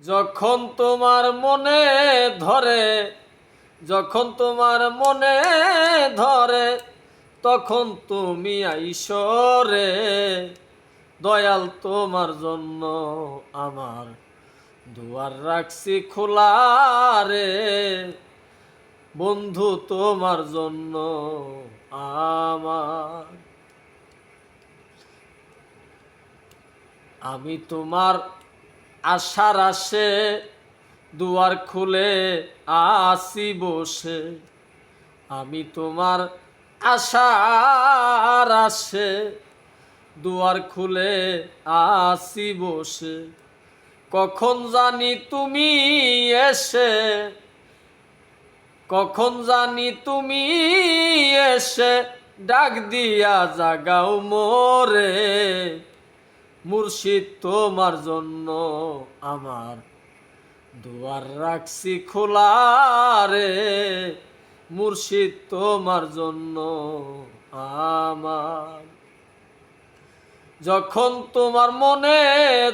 যখন তোমার মনে ধরে, যখন তোমার মনে ধরে, তখন তুমি আইসরে দয়াল তোমার জন্য আমার দুয়ার রাখছি খোলা রে। বন্ধু তোমার জন্য আমার। আমি তোমার আশার আসে, দুয়ার খুলে আসি বসে। আমি তোমার আশার আসে, দুয়ার খুলে আসি বসে। কখন জানি তুমি এসে, কখন জানি তুমি এসে, ডাক দিয়া জাগাও মোরে। মুর্শিদ তোমার জন্য আমার দুয়ার রাখছি খোলা রে। মুর্শিদ তোমার জন্য আমার। যখন তোমার মনে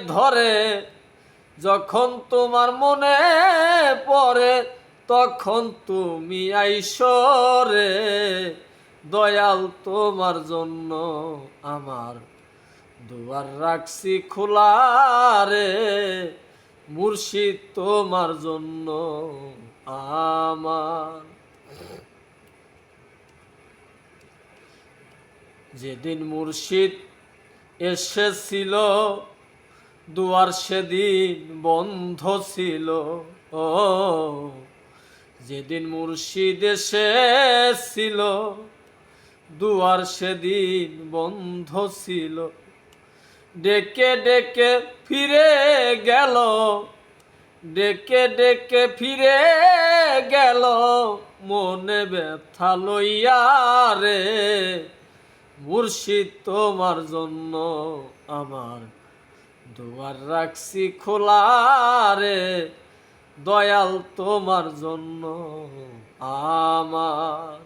ধরে, যখন তোমার মনে পড়ে, তখন তুমি আইসরে দয়াল তোমার জন্য আমার দুয়ার রাখছি খোলা রে, মুর্শিদ তোমার জন্য আমার। যেদিন মুর্শিদ এসেছিল, দুয়ার সেদিন বন্ধ ছিল। ও, যেদিন মুর্শিদ এসেছিল, দুয়ার সেদিন বন্ধ ছিল। ডেকে ডেকে ফিরে গেল। ডেকে ডেকে ফিরে গেল। মনে ব্যথা লইয়া রে, মুর্শিদ তোমার জন্য আমার দুয়ার রাখছি খোলা রে, দয়াল তোমার জন্য আমার।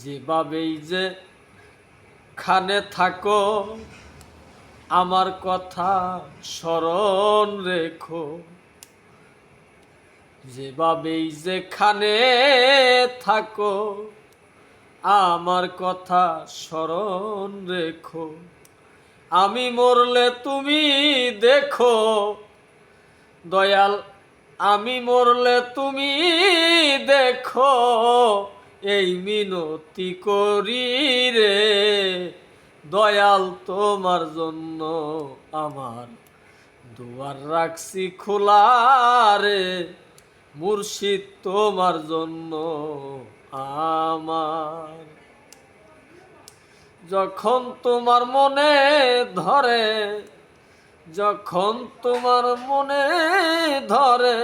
যেভাবেই যে খানে থাকো, আমার কথা স্মরণ রেখো। যেভাবেই যেখানে থাকো, আমার কথা স্মরণ রেখো। আমি মরলে তুমি দেখো, দয়াল, আমি মরলে তুমি দেখো। এই মিনতি করি রে, দয়াল তোমার জন্য আমার দুয়ার রাখছি খোলা রে, মুর্শিদ তোমার জন্য আমার। যখন তোমার মনে ধরে, যখন তোমার মনে ধরে,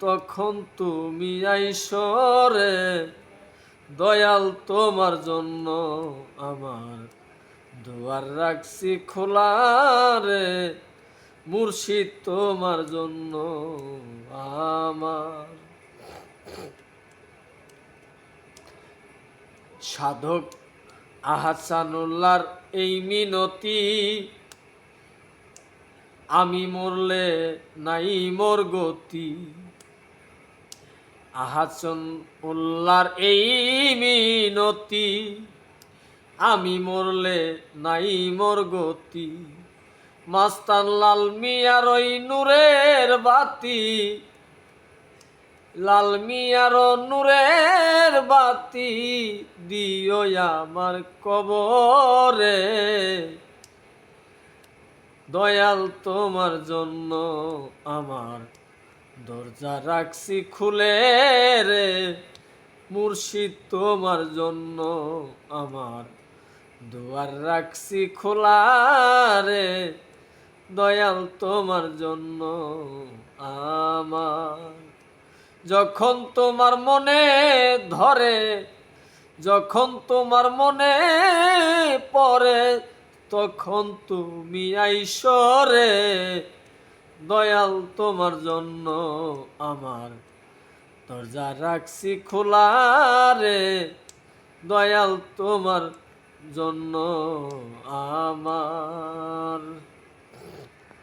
তখন তুমি আইসরে দয়াল তোমার জন্য আমার দুয়ার রাখছি খোলা রে, মুর্শিদ তোমার জন্য আমার। সাধক আহাসানুল্লার এই মিনতি, আমি মরলে নাই মোর গতি। আহাসন উল্লার এই মিনতি, আমি মরলে নাই মোর গতি। মাস্তান লাল মিয়ার ওই নূরের বাতি, লাল মিয়ার নূরের বাতি দিও আমার কবরে। দয়াল তোমার জন্য আমার দরজা রাখছি খুলে রে, মুর্শিদ তোমার জন্য আমার। দুয়ার রাখছি খোলা রে, দয়াল তোমার জন্য আমার। যখন তোমার মনে ধরে, যখন তোমার মনে পড়ে, তখন তুমি আইসরে দয়াল তোমার জন্য আমার দরজা রাখছি খোলা রে। দয়াল তোমার জন্য আমার